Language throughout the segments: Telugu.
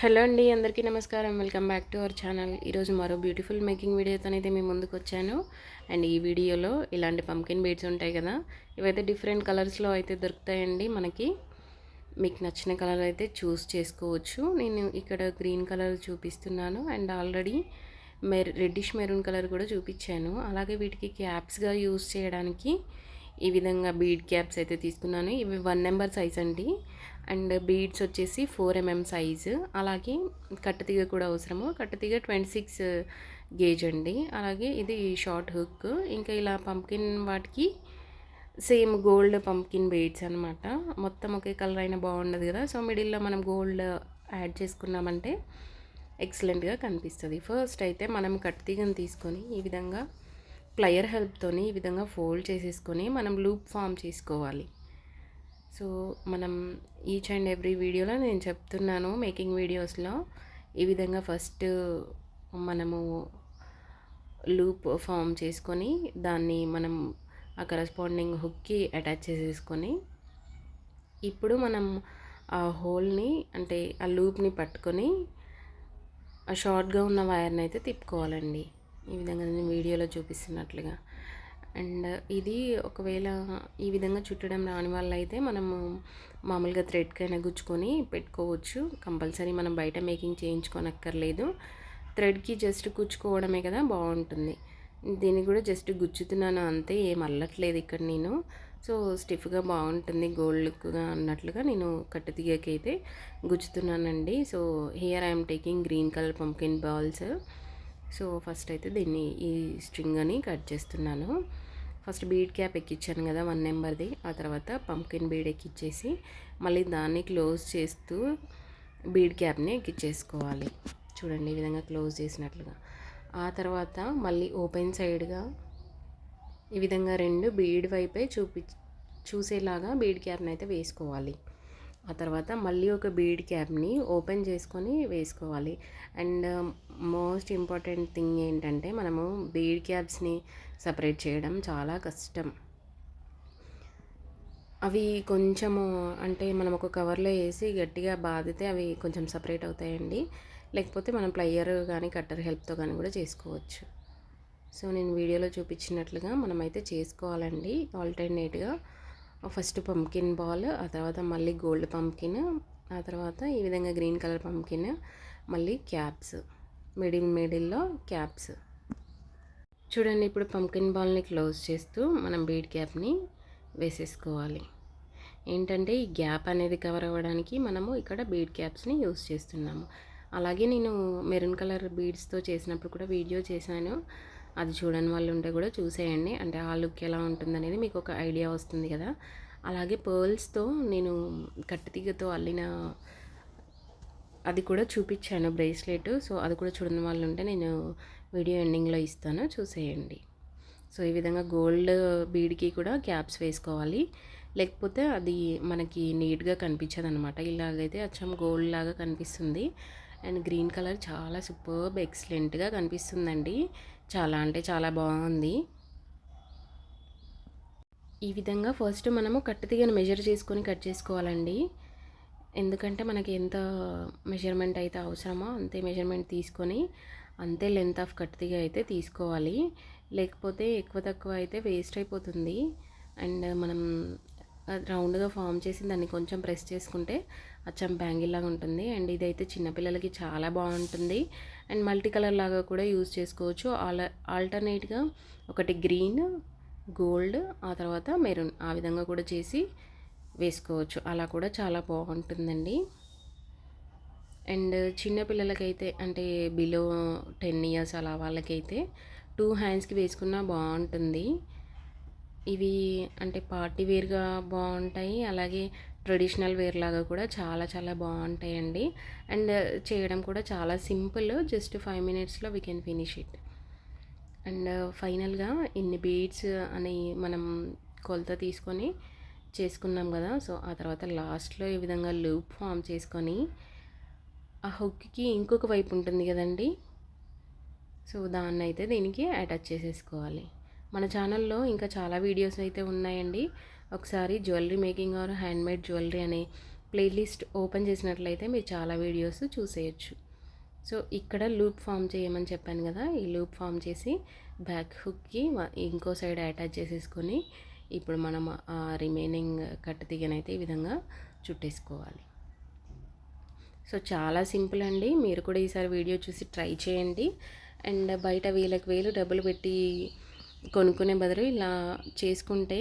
హలో అండి అందరికీ నమస్కారం. Welcome back to our channel. ఈరోజు మరో బ్యూటిఫుల్ మేకింగ్ వీడియోతో అయితే మేము ముందుకు వచ్చాను. అండ్ ఈ వీడియోలో ఇలాంటి పంకిన్ బీడ్స్ ఉంటాయి కదా ఇవైతే డిఫరెంట్ కలర్స్లో అయితే దొరుకుతాయండి మనకి. మీకు నచ్చిన కలర్ అయితే చూస్ చేసుకోవచ్చు. నేను ఇక్కడ గ్రీన్ కలర్ చూపిస్తున్నాను. అండ్ ఆల్రెడీ మెర్ రెడ్డిష్ మెరూన్ కలర్ కూడా చూపించాను. అలాగే వీటికి క్యాప్స్గా యూస్ చేయడానికి ఈ విధంగా బీడ్ క్యాప్స్ అయితే తీసుకున్నాను. ఇవి వన్ నెంబర్ సైజ్ అండి. అండ్ బీడ్స్ వచ్చేసి ఫోర్ ఎంఎం సైజు. అలాగే కట్టతీగ కూడా అవసరము. కట్టతీగ ట్వంటీ సిక్స్ గేజ్ అండి. అలాగే ఇది షార్ట్ హుక్. ఇంకా ఇలా పంకిన్ వాటికి సేమ్ గోల్డ్ పంకిన్ బీడ్స్ అనమాట మొత్తం ఒకే కలర్ అయినా బాగుండదు కదా. సో మిడిల్లో మనం గోల్డ్ యాడ్ చేసుకున్నామంటే ఎక్సలెంట్గా కనిపిస్తుంది. ఫస్ట్ అయితే మనం కట్టతీగను తీసుకొని ఈ విధంగా ప్లయర్ హెల్ప్తోని ఈ విధంగా ఫోల్డ్ చేసేసుకొని మనం లూప్ ఫామ్ చేసుకోవాలి. సో మనం ఈచ్ అండ్ ఎవ్రీ వీడియోలో నేను చెప్తున్నాను మేకింగ్ వీడియోస్లో. ఈ విధంగా ఫస్ట్ మనము లూప్ ఫామ్ చేసుకొని దాన్ని మనం ఆ కరస్పాండింగ్ హుక్కి అటాచ్ చేసేసుకొని ఇప్పుడు మనం ఆ హోల్ని అంటే ఆ లూప్ని పట్టుకొని ఆ షార్ట్గా ఉన్న వైర్ని అయితే తిప్పుకోవాలండి. ఈ విధంగా నేను వీడియోలో చూపిస్తున్నట్లుగా. అండ్ ఇది ఒకవేళ ఈ విధంగా చుట్టడం రాని వాళ్ళైతే మనము మామూలుగా థ్రెడ్కైనా గుచ్చుకొని పెట్టుకోవచ్చు. కంపల్సరీ మనం బయట మేకింగ్ చేయించుకోనక్కర్లేదు. థ్రెడ్కి జస్ట్ కుచ్చుకోవడమే కదా బాగుంటుంది. దీన్ని కూడా జస్ట్ గుచ్చుతున్నాను అంతే ఏం అల్లట్లేదు ఇక్కడ నేను. సో స్టిఫ్గా బాగుంటుంది గోల్డ్ లుక్గా అన్నట్లుగా నేను కట్టు అయితే గుచ్చుతున్నానండి. So here I'm taking green colour pumpkin balls. So first అయితే దీన్ని ఈ స్ట్రింగ్ అని కట్ చేస్తున్నాను. ఫస్ట్ బీడ్ క్యాప్ ఎక్కించాను కదా వన్ నెంబర్ది. ఆ తర్వాత పంకిన్ బీడ్ ఎక్కిచ్చేసి మళ్ళీ దాన్ని క్లోజ్ చేస్తూ బీడ్ క్యాప్ని ఎక్కిచ్చేసుకోవాలి. చూడండి ఈ విధంగా క్లోజ్ చేసినట్లుగా. ఆ తర్వాత మళ్ళీ ఓపెన్ సైడ్గా ఈ విధంగా రెండు బీడ్ వైపే చూపి చూసేలాగా బీడ్ క్యాప్ని అయితే వేసుకోవాలి. ఆ తర్వాత మళ్ళీ ఒక బీడ్ క్యాప్ని ఓపెన్ చేసుకొని వేసుకోవాలి. అండ్ మోస్ట్ ఇంపార్టెంట్ థింగ్ ఏంటంటే మనము బీడ్ క్యాప్స్ని సపరేట్ చేయడం చాలా కష్టం. అవి కొంచెము అంటే మనం ఒక కవర్లో వేసి గట్టిగా బాధితే అవి కొంచెం సపరేట్ అవుతాయండి. లేకపోతే మనం ప్లయర్ కానీ కట్టర్ హెల్ప్తో కానీ కూడా చేసుకోవచ్చు. సో నేను వీడియోలో చూపించినట్లుగా మనమైతే చేసుకోవాలండి. ఆల్టర్నేట్గా ఫస్ట్ పంకిన్ బాల్ ఆ తర్వాత మళ్ళీ గోల్డ్ పంకిన్ ఆ తర్వాత ఈ విధంగా గ్రీన్ కలర్ పంకిన్ మళ్ళీ క్యాప్స్. మిడిల్ మిడిల్లో క్యాప్స్. చూడండి ఇప్పుడు పంకిన్ బాల్ని క్లోజ్ చేస్తూ మనం బీడ్ క్యాప్ని వేసేసుకోవాలి. ఏంటంటే ఈ గ్యాప్ అనేది కవర్ అవ్వడానికి మనము ఇక్కడ బీడ్ క్యాప్స్ని యూస్ చేస్తున్నాము. అలాగే నేను మెరూన్ కలర్ బీడ్స్తో చేసినప్పుడు కూడా వీడియో చేశాను. అది చూడని వాళ్ళు ఉంటే కూడా చూసేయండి. అంటే ఆ లుక్ ఎలా ఉంటుందనేది మీకు ఒక ఐడియా వస్తుంది కదా. అలాగే పర్ల్స్తో నేను కట్టెతీగతో అల్లిన అది కూడా చూపించాను బ్రేస్లెట్. సో అది కూడా చూడని వాళ్ళు ఉంటే నేను వీడియో ఎండింగ్లో ఇస్తాను. చూసేయండి. సో ఈ విధంగా గోల్డ్ బీడ్కి కూడా క్యాప్స్ వేసుకోవాలి. లేకపోతే అది మనకి నీట్గా కనిపించదు అనమాట ఇలాగైతే అచ్చం గోల్డ్ లాగా కనిపిస్తుంది. అండ్ గ్రీన్ కలర్ చాలా సూపర్బ్ ఎక్సలెంట్గా కనిపిస్తుందండి. చాలా అంటే చాలా బాగుంది. ఈ విధంగా ఫస్ట్ మనము కట్టుతీగను మెజర్ చేసుకొని కట్ చేసుకోవాలండి. ఎందుకంటే మనకి ఎంత మెజర్మెంట్ అయితే అవసరమో అంతే మెజర్మెంట్ తీసుకొని అంతే లెంత్ ఆఫ్ కట్టుతీగ అయితే తీసుకోవాలి. లేకపోతే ఎక్కువ తక్కువ అయితే వేస్ట్ అయిపోతుంది. అండ్ మనం రౌండ్గా ఫామ్ చేసి దాన్ని కొంచెం ప్రెస్ చేసుకుంటే అచ్చం బ్యాంగిల్ లాగా ఉంటుంది. అండ్ ఇదైతే చిన్నపిల్లలకి చాలా బాగుంటుంది. అండ్ మల్టీ కలర్ లాగా కూడా యూజ్ చేసుకోవచ్చు. ఆల్ ఆల్టర్నేట్గా ఒకటి గ్రీన్ గోల్డ్ ఆ తర్వాత మెరూన్ ఆ విధంగా కూడా చేసి వేసుకోవచ్చు. అలా కూడా చాలా బాగుంటుందండి. అండ్ చిన్నపిల్లలకైతే అంటే బిలో టెన్ ఇయర్స్ అలా వాళ్ళకైతే టూ హ్యాండ్స్కి వేసుకున్నా బాగుంటుంది. ఇవి అంటే పార్టీ వేర్గా బాగుంటాయి. అలాగే ట్రెడిషనల్ వేర్ లాగా కూడా చాలా చాలా బాగుంటాయండి. అండ్ చేయడం కూడా చాలా సింపుల్ జస్ట్ ఫైవ్ మినిట్స్లో we can finish it. And ఫైనల్గా ఇన్ని బీడ్స్ అని మనం కొలత తీసుకొని చేసుకున్నాం కదా సో ఆ తర్వాత లాస్ట్లో ఈ విధంగా లూప్ ఫామ్ చేసుకొని ఆ హుక్కి ఇంకొక వైపు ఉంటుంది కదండి సో దాన్ని అయితే దీనికి అటాచ్ చేసేసుకోవాలి. మన ఛానల్లో ఇంకా చాలా వీడియోస్ అయితే ఉన్నాయండి. ఒకసారి jewellery making or handmade jewellery అనే ప్లేలిస్ట్ ఓపెన్ చేసినట్లయితే మీరు చాలా వీడియోస్ చూసేయచ్చు. సో ఇక్కడ లూప్ ఫామ్ చేయమని చెప్పాను కదా ఈ లూప్ ఫామ్ చేసి బ్యాక్ హుక్కి ఇంకో సైడ్ అటాచ్ చేసేసుకొని ఇప్పుడు మనం ఆ రిమైనింగ్ కట్ తీగనైతే ఈ విధంగా చుట్టేసుకోవాలి. సో చాలా సింపుల్ అండి. మీరు కూడా ఈసారి వీడియో చూసి ట్రై చేయండి. అండ్ బయట వేలకు వేలు డబ్బులు పెట్టి కొనుక్కునే బదులు ఇలా చేసుకుంటే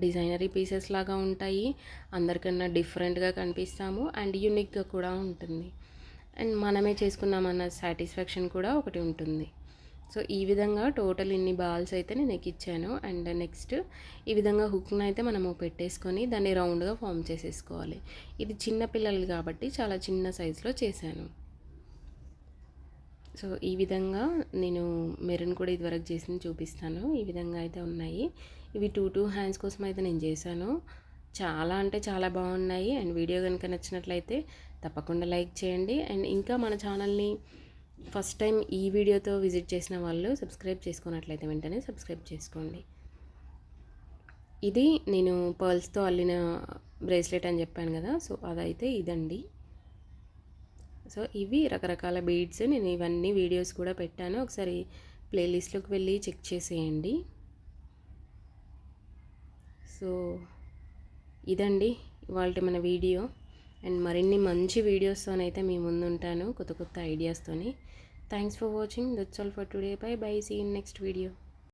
డిజైనరీ పీసెస్ లాగా ఉంటాయి. అందరికన్నా డిఫరెంట్గా కనిపిస్తాము అండ్ యూనిక్గా కూడా ఉంటుంది. అండ్ మనమే చేసుకున్నామన్న సాటిస్ఫాక్షన్ కూడా ఒకటి ఉంటుంది. సో ఈ విధంగా టోటల్ ఇన్ని బాల్స్ అయితే నేను ఎక్కిచ్చాను. అండ్ నెక్స్ట్ ఈ విధంగా హుక్ను అయితే మనము పెట్టేసుకొని దాన్ని రౌండ్గా ఫామ్ చేసేసుకోవాలి. ఇది చిన్న పిల్లలు కాబట్టి చాలా చిన్న సైజులో చేశాను. సో ఈ విధంగా నేను మెరూన్ కూడా ఇదివరకు చేసింది చూపిస్తాను. ఈ విధంగా అయితే ఉన్నాయి. ఇవి టూ టూ హ్యాండ్స్ కోసం అయితే నేను చేశాను. చాలా అంటే చాలా బాగున్నాయి. అండ్ వీడియో కనుక నచ్చినట్లయితే తప్పకుండా లైక్ చేయండి. అండ్ ఇంకా మన ఛానల్ని ఫస్ట్ టైం ఈ వీడియోతో విజిట్ చేసిన వాళ్ళు సబ్స్క్రైబ్ చేసుకున్నట్లయితే వెంటనే సబ్స్క్రైబ్ చేసుకోండి. ఇది నేను పర్ల్స్తో అల్లిన బ్రేస్లెట్ అని చెప్పాను కదా సో అదైతే ఇదండి. సో ఇవి రకరకాల బీడ్స్ నేను ఇవన్నీ వీడియోస్ కూడా పెట్టాను. ఒకసారి ప్లేలిస్ట్లోకి వెళ్ళి చెక్ చేసేయండి. సో ఇదండి ఇవాళ మన వీడియో. అండ్ మరిన్ని మంచి వీడియోస్తోనైతే మీ ముందుంటాను కొత్త కొత్త ఐడియాస్తోని. Thanks for watching. That's all for today bye bye see in next video